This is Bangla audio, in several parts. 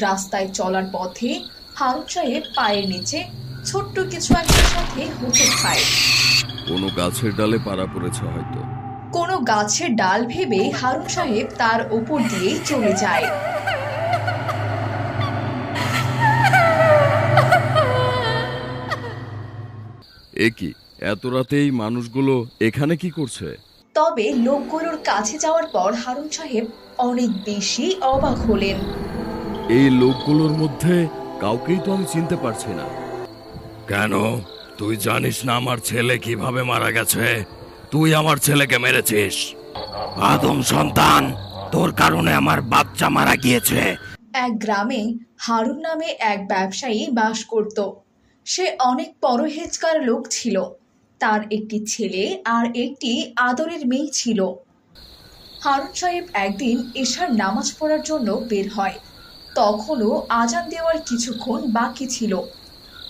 রাস্তায় চলার পথে হারুন সাহেব পায়ের নিচে ছোট্ট কিছু একটার সাথে হোঁচট খায়। কোনো গাছের ডালে পাড়া পড়েছে হয়তো। কোনো গাছের ডাল ভেবে হারুন সাহেব তার উপর দিয়েই চলে যায়। এ কি এত রাতেই মানুষগুলো এখানে কি করছে? তবে লোকগুলোর কাছে যাওয়ার পর হারুন সাহেব অনেক বেশি অবাক হলেন। এই লোকগুলোর মধ্যে কাউকেই তো আমি চিনতে পারছি না। কেন? তুই জানিস না আমার ছেলে কীভাবে মারা গেছে? তুই আমার ছেলেকে মেরেছিস। আদম সন্তান তোর কারণে আমার বাচ্চা মারা গিয়েছে। এক গ্রামে হারুন নামে এক ব্যবসায়ী বাস করত। সে অনেক পরহেজগার লোক ছিল। তার একটি ছেলে আর একটি আদরের মেয়ে ছিল। হারুন সাহেব একদিন এশার নামাজ পড়ার জন্য বের হয়। তখনও আজান দেওয়ার কিছুক্ষণ বাকি ছিল।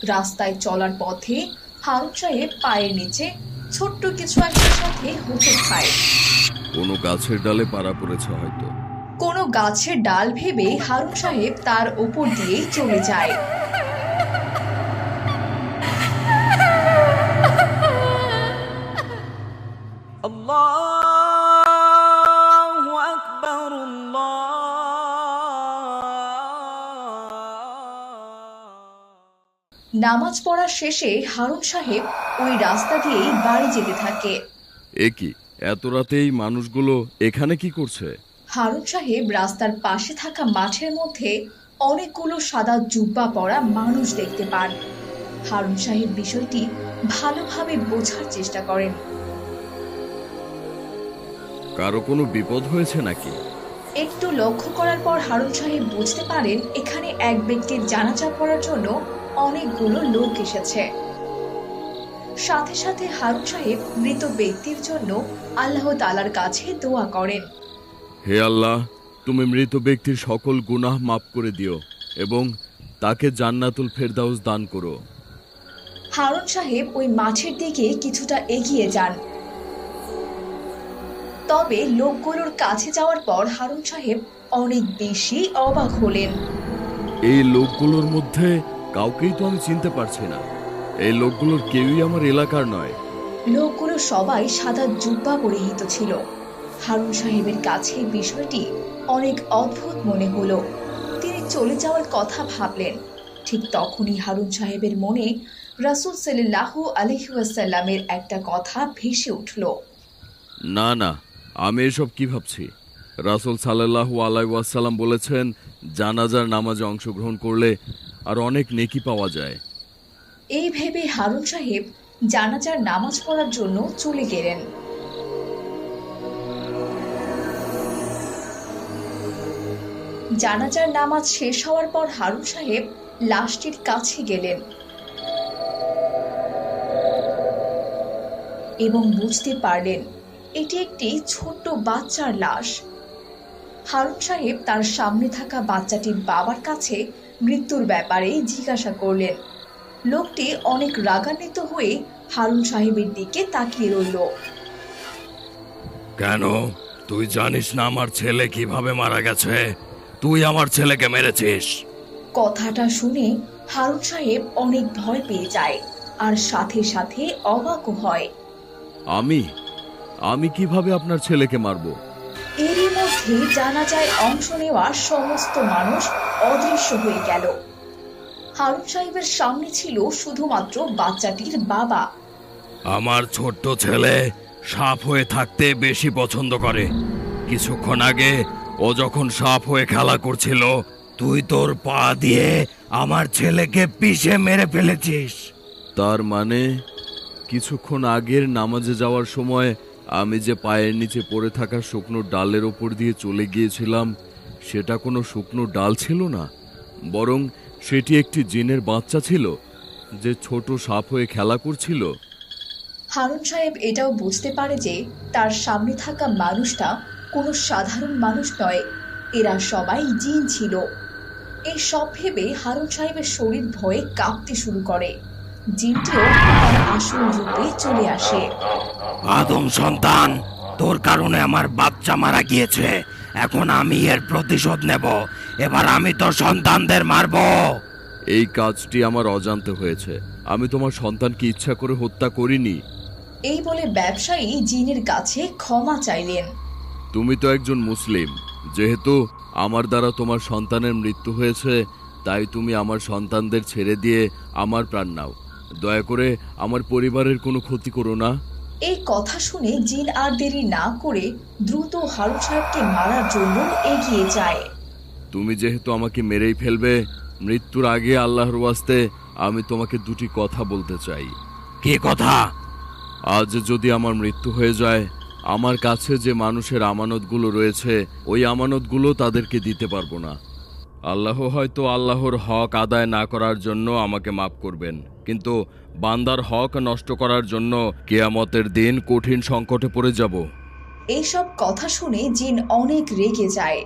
রাস্তায় চলার পথে হারুন সাহেব পায়ের নিচে ছোট্ট কিছু একটার সাথে হোঁচট খায়। কোনো গাছের ডালে পাড়া পড়েছে হয়তো। কোনো গাছের ডাল ভেবে হারুন সাহেব তার ওপর দিয়েই চলে যায়। নামাজ পড়া শেষে হারুন সাহেব ওই রাস্তা দিয়েই বাড়ি যেতে থাকে। এ কি এত রাতেই মানুষগুলো এখানে কি করছে? হারুন সাহেব রাস্তার পাশে থাকা মাঠের মধ্যে অনেকগুলো সাদা জুব্বা পরা মানুষ দেখতে পান। হারুন সাহেব বিষয়টি ভালোভাবে বোঝার চেষ্টা করেন। কারও কোনো বিপদ হয়েছে নাকি? একটু লক্ষ্য করার পর হারুন সাহেব বুঝতে পারেন এখানে এক ব্যক্তির জানাজা পড়ার জন্য অনেকগুলো লোক এসেছে। সাথে সাথে হারুন সাহেব মৃত ব্যক্তির জন্য আল্লাহ তালার কাছে দোয়া করেন। হে আল্লাহ তুমি মৃত ব্যক্তির সকল গুনাহ মাফ করে দিও এবং তাকে জান্নাতুল ফেরদাউস দান করো। হারুন সাহেব ওই মাঠের দিকে কিছুটা এগিয়ে যান। তবে লোকগুলোর কাছে যাওয়ার পর হারুন সাহেব অনেক বেশি অবাক হলেন। এই লোকগুলোর মধ্যে কাউকেই তো আমি চিনতে পারছি না। এই লোকগুলোর কেউই আমার এলাকার নয়। লোকগুলো সবাই সাদা জুব্বা পরিহিত ছিল। হারুন সাহেবের কাছে বিষয়টি অনেক অদ্ভুত মনে হলো। তিনি চলে যাওয়ার কথা ভাবলেন। ঠিক তখনই হারুন সাহেবের মনে রাসূল সাল্লাহ আলহিউসাল্লামের একটা কথা ভেসে উঠল। না না আমি এসব কি ভাবছি? রাসুল সাল্লাহু আলাই ওয়াসাল্লাম বলেছেন জানাজার নামাজে অংশগ্রহণ করলে আর অনেক নেকি পাওয়া যায়। এই ভেবে হারুন সাহেব জানাজার নামাজ পড়ার জন্য চলে গেলেন। জানাজার নামাজ শেষ হওয়ার পর হারুন সাহেব লাশটির কাছে গেলেন। এবং বুঝতে পারলেন, এটি একটি ছোট্ট বাচ্চার লাশ। হারুন সাহেব তার সামনে থাকা বাচ্চাটির বাবার কাছে মৃত্যুর ব্যাপারে জিজ্ঞাসা করলেন। লোকটি অনেক রাগান্বিত হয়ে হারুন সাহেবের দিকে তাকিয়ে রইল। কেন? তুই জানিস না আমার ছেলে কীভাবে মারা গেছে? তুই আমার ছেলেকে মেরেছিস। কথাটা শুনে হারুন সাহেব অনেক ভয় পেয়ে যায় আর সাথে সাথে অবাকও হয়। আমি? আমি কীভাবে আপনার ছেলেকে মারবো? এরই মধ্যে জানা যায় অংশ নেওয়া সমস্ত মানুষ অদৃশ্য হয়ে গেল। হারুন সাহেবের সামনে ছিল শুধুমাত্র বাচ্চাটির বাবা। আমার ছোট্ট ছেলে সাপ হয়ে থাকতে বেশি পছন্দ করে। কিছুক্ষণ আগে ও যখন সাপ হয়ে খেলা করছিল তুই তোর পা দিয়ে আমার ছেলেকে পিষে মেরে ফেলেছিস। তার মানে কিছুক্ষণ আগের নামাজে যাওয়ার সময় আমি যে পায়ের নিচে পড়ে থাকা শুকনো ডালের ওপর দিয়ে চলে গিয়েছিলাম, সেটা কোনো শুকনো ডাল ছিল না, বরং সেটি একটি জিনের বাচ্চা ছিল, যে ছোট সাপ হয়ে খেলা করছিল। হারুন সাহেব এটাও বুঝতে পারে যে তার সামনে থাকা মানুষটা কোনো সাধারণ মানুষ নয়, এরা সবাই জিন ছিল। এই সব ভেবে হারুন সাহেবের শরীর ভয়ে কাঁপতে শুরু করে। জিনটিও তার আসল রূপে চলে আসে। আদম সন্তান তোর কারণে আমার বাচ্চা মারা গিয়েছে। এখন আমি এর প্রতিশোধ নেব। এবার আমি তোর সন্তানদের মারবো। এই কাজটি আমার অজান্তে হয়েছে। আমি তোমার সন্তানকে ইচ্ছা করে হত্যা করিনি। এই বলে ব্যবসায়ী জিনের কাছে ক্ষমা চাইলেন। তুমি তো একজন মুসলিম। যেহেতু আমার দ্বারা তোমার সন্তানের মৃত্যু হয়েছে তাই তুমি আমার সন্তানদের ছেড়ে দিয়ে আমার প্রাণ নাও। দয়া করে আমার পরিবারের কোনো ক্ষতি করো না। এই কথা শুনে জিন আর দেরি না করে দ্রুত হারুন সাহেবকে মারার জন্য এগিয়ে যায়। তুমি যেহেতু আমাকে মেরেই ফেলবে মৃত্যুর আগে আল্লাহর ওয়াস্তে আমি তোমাকে দুটি কথা বলতে চাই। কে কথা? আজ যদি আমার মৃত্যু হয়ে যায় আমার কাছে যে মানুষের আমানতগুলো রয়েছে ওই আমানতগুলো তাদেরকে দিতে পারব না। আল্লাহ হয়তো আল্লাহর হক আদায় না করার জন্য আমাকে মাফ করবেন কিন্তু বান্দার হক নষ্ট করার জন্য কেয়ামতের দিন কঠিন সংকটে পড়ে যাব। এইসব কথা শুনে জিন অনেক রেগে যায়।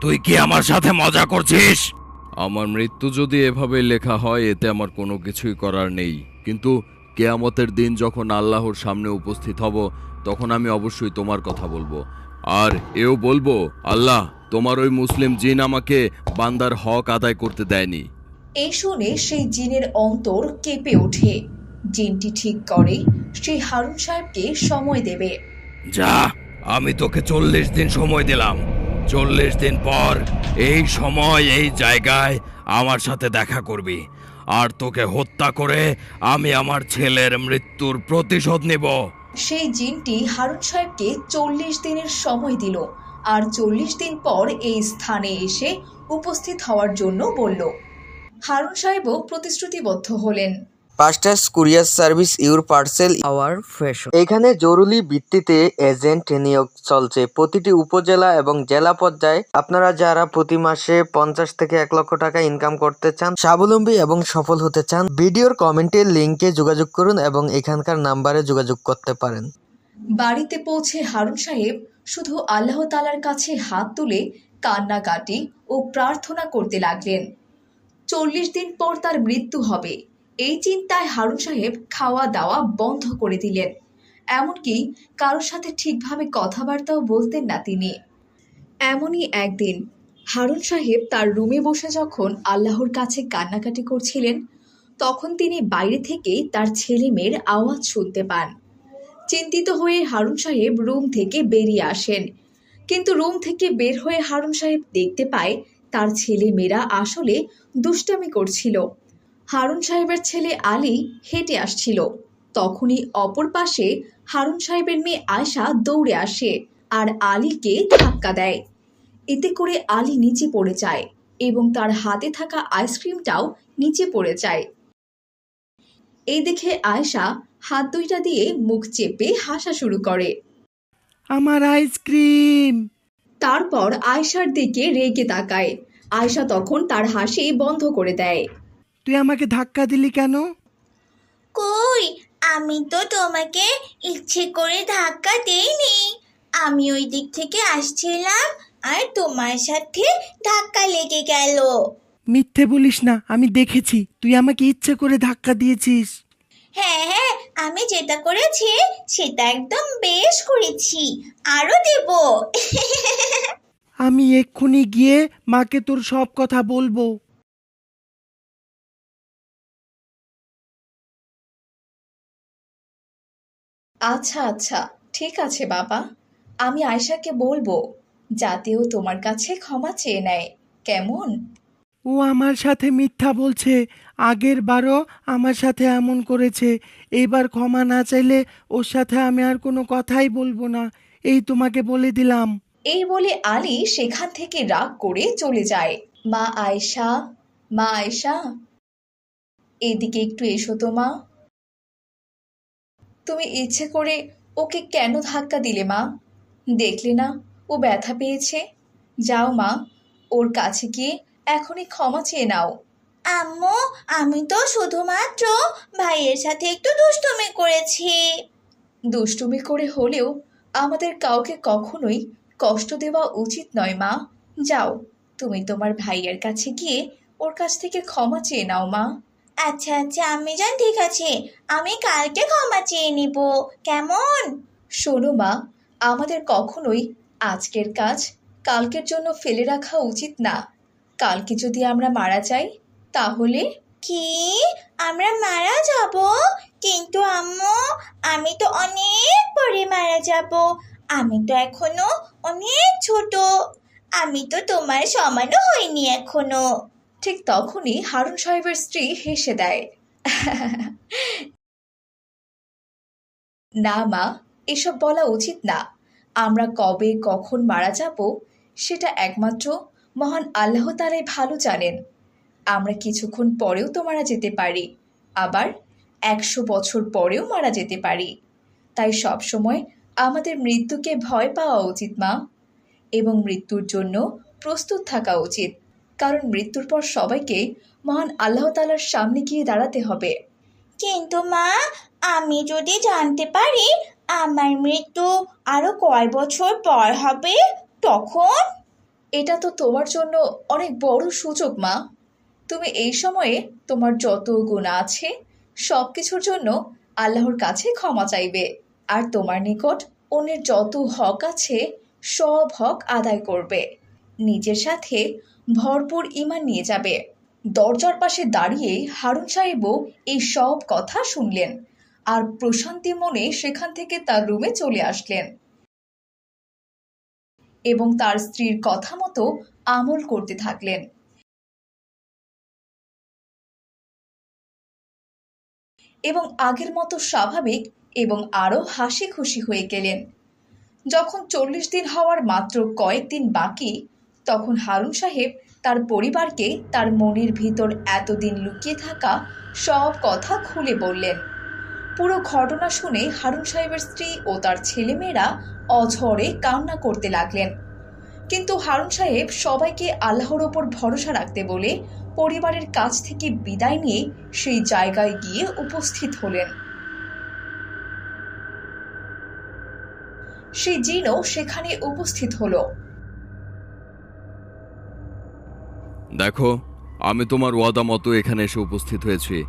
তুই কি আমার সাথে মজা করছিস? আমার মৃত্যু যদি এভাবে লেখা হয় এতে আমার কোনো কিছুই করার নেই। কিন্তু কেয়ামতের দিন যখন আল্লাহর সামনে উপস্থিত হব তখন আমি অবশ্যই তোমার কথা বলব। আর এও বলব আল্লাহ তোমার ওই মুসলিম জিন আমাকে বান্দার হক আদায় করতে দেয়নি। এই শুনে সেই জিনের অন্তর কেঁপে ওঠে। জিনটি ঠিক করে সে হারুন সাহেবকে সময় দেবে। যা আমি তোকে চল্লিশ দিন সময় দিলাম। চল্লিশ দিন পর এই সময় এই জায়গায় আমার সাথে দেখা করবি। আর তোকে হত্যা করে আমি আমার ছেলের মৃত্যুর প্রতিশোধ নেব। সেই জিনটি হারুন সাহেবকে চল্লিশ দিনের সময় দিল আর চল্লিশ দিন পর এই স্থানে এসে উপস্থিত হওয়ার জন্য বলল। হারুন সাহেবও প্রতিশ্রুতিবদ্ধ হলেন। পাস্টার্স courier service your parcel our fashion এখানে জরুরি ভিত্তিতে এজেন্ট নিয়োগ চলছে। প্রতিটি উপজেলা এবং জেলা পর্যায়ে আপনারা যারা প্রতি মাসে পঞ্চাশ থেকে এক লক্ষ টাকা ইনকাম করতে চান স্বাবলম্বী এবং সফল হতে চান ভিডিওর কমেন্টের লিঙ্কে যোগাযোগ করুন এবং এখানকার নাম্বারে যোগাযোগ করতে পারেন। বাড়িতে পৌঁছে হারুন সাহেব শুধু আল্লাহ তালার কাছে হাত তুলে কান্নাকাটি ও প্রার্থনা করতে লাগলেন। চল্লিশ দিন পর তার মৃত্যু হবে। এই চিন্তায় হারুন সাহেব খাওয়া দাওয়া বন্ধ করে দিলেন। এমনকি কারোর সাথে ঠিকভাবে কথাবার্তাও বলতেন না তিনি। এমনই একদিন হারুন সাহেব তার রুমে বসে যখন আল্লাহর কাছে কান্নাকাটি করছিলেন, তখন তিনি বাইরে থেকে তার ছেলে মেয়ের আওয়াজ শুনতে পান। চিন্তিত হয়ে হারুন সাহেব রুম থেকে বেরিয়ে আসেন। কিন্তু রুম থেকে বের হয়ে হারুন সাহেব দেখতে পায় তার ছেলে মেয়েরা আসলে দুষ্টামি করছিল। হারুন সাহেবের ছেলে আলী হেঁটে আসছিল। তখনই অপর পাশে হারুন সাহেবের মেয়ে আয়শা দৌড়ে আসে আর আলীকে ধাক্কা দেয়। এতে করে আলী নিচে পড়ে যায় এবং তার হাতে থাকা আইসক্রিমটাও নিচে পড়ে যায়। এই দেখে আয়শা হাত দুইটা দিয়ে মুখ চেপে হাসা শুরু করে। আমার আইসক্রিম! তারপর আয়শার দিকে রেগে তাকায়। আয়শা তখন তার হাসি বন্ধ করে দেয়। তুই আমাকে ধাক্কা দিলি কেন? কই? আমি তো তোমাকে ইচ্ছে করে ধাক্কা দেইনি। আমি ওই দিক থেকে আসছিলাম আর তোমার সাথে ধাক্কা লেগে গেল। মিথ্যে বলিস না আমি দেখেছি। তুই আমাকে ইচ্ছে করে ধাক্কা দিয়েছিস। হ্যাঁ হ্যাঁ আমি যেটা করেছি সেটা একদম বেশ করেছি। আরও দেব। আমি এক্ষুনি গিয়ে মাকে তোর সব কথা বলব। আচ্ছা আচ্ছা ঠিক আছে বাবা। আমি আয়শাকে বলব যাতেও তোমার কাছে ক্ষমা চেয়ে নেয়। কেমন? ও আমার সাথে মিথ্যা বলছে আগের বারও আমার সাথে এমন করেছে। এবার ক্ষমা না চাইলে ওর সাথে আমি আর কোনো কথাই বলব না। এই তোমাকে বলে দিলাম। এই বলে আলী সেখান থেকে রাগ করে চলে যায়। মা আয়শা মা আয়শা। এদিকে একটু এসো তো মা। তুমি ইচ্ছে করে ওকে কেন ধাক্কা দিলে মা? দেখলে না ও ব্যথা পেয়েছে। যাও মা ওর কাছে গিয়ে এখনই ক্ষমা চেয়ে নাও। আম্মু আমি তো শুধুমাত্র ভাইয়ের সাথে একটু দুষ্টুমি করেছি। দুষ্টুমি করে হলেও আমাদের কাউকে কখনোই কষ্ট দেওয়া উচিত নয় মা। যাও তুমি তোমার ভাইয়ের কাছে গিয়ে ওর কাছ থেকে ক্ষমা চেয়ে নাও মা। আচ্ছা আচ্ছা আমি যান, ঠিক আছে। আমি কালকে ক্ষমা চেয়ে নিব। কেমন? শোনো মা, আমাদের কখনোই আজকের কাজ কালকের জন্য ফেলে রাখা উচিত না। কালকে যদি আমরা মারা যাই, তাহলে? কি? আমরা মারা যাব? কিন্তু আম্মু, আমি তো অনেক পরে মারা যাব। আমি তো এখনও অনেক ছোট। আমি তো তোমার সমানও হইনি এখনও। ঠিক তখনই হারুন সাহেবের স্ত্রী হেসে দেয়। না মা, এসব বলা উচিত না। আমরা কবে কখন মারা যাব, সেটা একমাত্র মহান আল্লাহ তালাই ভালো জানেন। আমরা কিছুক্ষণ পরেও তো মারা যেতে পারি, আবার একশো বছর পরেও মারা যেতে পারি। তাই সব সময় আমাদের মৃত্যুকে ভয় পাওয়া উচিত মা, এবং মৃত্যুর জন্য প্রস্তুত থাকা উচিত। কারণ মৃত্যুর পর সবাইকে মহান আল্লাহ তালার সামনে গিয়ে দাঁড়াতে হবে। কিন্তু মা আমি যদি জানতে পারি আমার মৃত্যু আরও কয় বছর পর হবে তখন? এটা তো তোমার জন্য অনেক বড় সুযোগ মা। তুমি এই সময়ে তোমার যত গুণা আছে সব কিছুর জন্য আল্লাহর কাছে ক্ষমা চাইবে। আর তোমার নিকট অন্যের যত হক আছে সব হক আদায় করবে। নিজের সাথে ভরপুর ইমান নিয়ে যাবে। দরজার পাশে দাঁড়িয়ে হারুন সাহেবও এই সব কথা শুনলেন আর প্রশান্তি মনে সেখান থেকে তার রুমে চলে আসলেন। এবং তার স্ত্রীর কথা মতো আমল করতে থাকলেন। এবং আগের মতো স্বাভাবিক এবং আরও হাসি খুশি হয়ে গেলেন। যখন চল্লিশ দিন হওয়ার মাত্র কয়েকদিন বাকি তখন হারুন সাহেব তার পরিবারকে তার মনের ভিতর এতদিন লুকিয়ে থাকা সব কথা খুলে বললেন। পুরো ঘটনা শুনে হারুন সাহেবের স্ত্রী ও তার ছেলেমেয়েরা অঝরে কান্না করতে লাগলেন। কিন্তু হারুন সাহেব সবাইকে আল্লাহর ওপর ভরসা রাখতে বলে পরিবারের কাছ থেকে বিদায় নিয়ে সেই জায়গায় গিয়ে উপস্থিত হলেন। সেই জিনও সেখানে উপস্থিত হলো। দেখো আমি তোমার ওয়াদা মতো এখানে এসে উপস্থিত হয়েছি।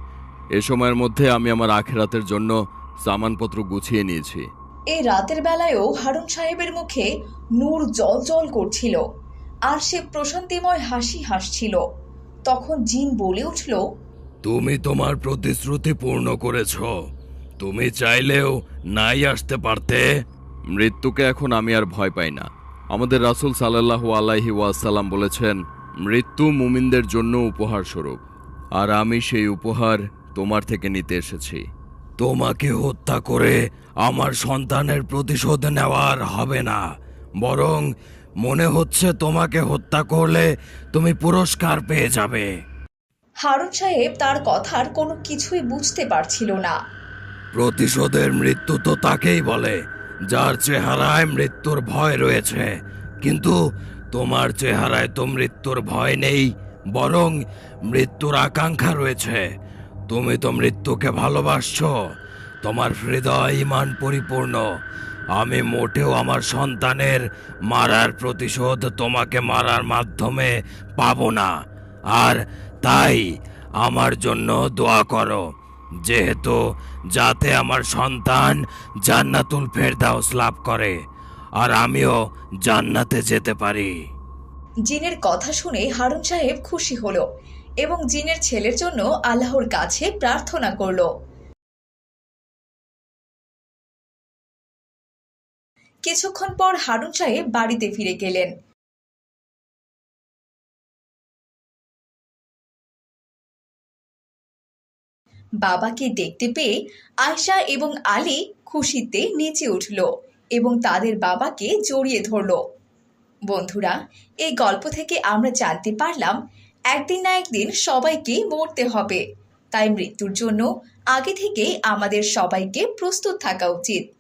এ সময়ের মধ্যে আমি আমার আখেরাতের জন্য সামানপত্র গুছিয়ে নিয়েছি। এই রাতের বেলায়ও হারুন সাহেবের মুখে নূর জল জল করছিল আর সে প্রশান্তিময় হাসি হাসছিল। তখন জিন বলে উঠল তুমি তোমার প্রতিশ্রুতি পূর্ণ করেছ। তুমি চাইলেও নাই আসতে পারতে। মৃত্যুকে এখন আমি আর ভয় পাই না। আমাদের রাসূল সাল্লাহ আলাইহি ওয়াসাল্লাম বলেছেন মৃত্যু মুমিনদের জন্য উপহার স্বরূপ আর আমি সেই উপহার তোমার থেকে নিতে এসেছি। তোমাকে হত্যা করে আমার সন্তানের প্রতিশোধ নেওয়ার হবে না। বরং মনে হচ্ছে তোমাকে হত্যা করলে তুমি পুরস্কার পেয়ে যাবে। হারুন সাহেব তার কথার কোনো কিছুই বুঝতে পারছিল না। প্রতিশোধের মৃত্যু তো তাকেই বলে যার চেহারায় মৃত্যুর ভয় রয়েছে। কিন্তু তোমার চেহারায় তো মৃত্যুর ভয় নেই, বরং মৃত্যুর আকাঙ্ক্ষা রয়েছে। তুমি তো মৃত্যুকে ভালোবাসছো, তোমার হৃদয় ইমান পরিপূর্ণ। আমি মোটেও আমার সন্তানের মারার প্রতিশোধ তোমাকে মারার মাধ্যমে পাবো না। আর তাই আমার জন্য দোয়া করো, যেহেতু যাতে আমার সন্তান জান্নাতুল ফেরদাউস লাভ করে। আর আমিও জান্নাতে যেতে পারি। জিনের কথা শুনে হারুন সাহেব খুশি হলো এবং জিনের ছেলের জন্য আল্লাহর কাছে প্রার্থনা করল। কিছুক্ষণ পর হারুন সাহেব বাড়িতে ফিরে গেলেন। বাবাকে দেখতে পেয়ে আয়শা এবং আলী খুশিতে নেচে উঠল। এবং তাদের বাবাকে জড়িয়ে ধরল। বন্ধুরা, এই গল্প থেকে আমরা জানতে পারলাম, একদিন না একদিন সবাইকে মরতে হবে। তাই মৃত্যুর জন্য আগে থেকে আমাদের সবাইকে প্রস্তুত থাকা উচিত।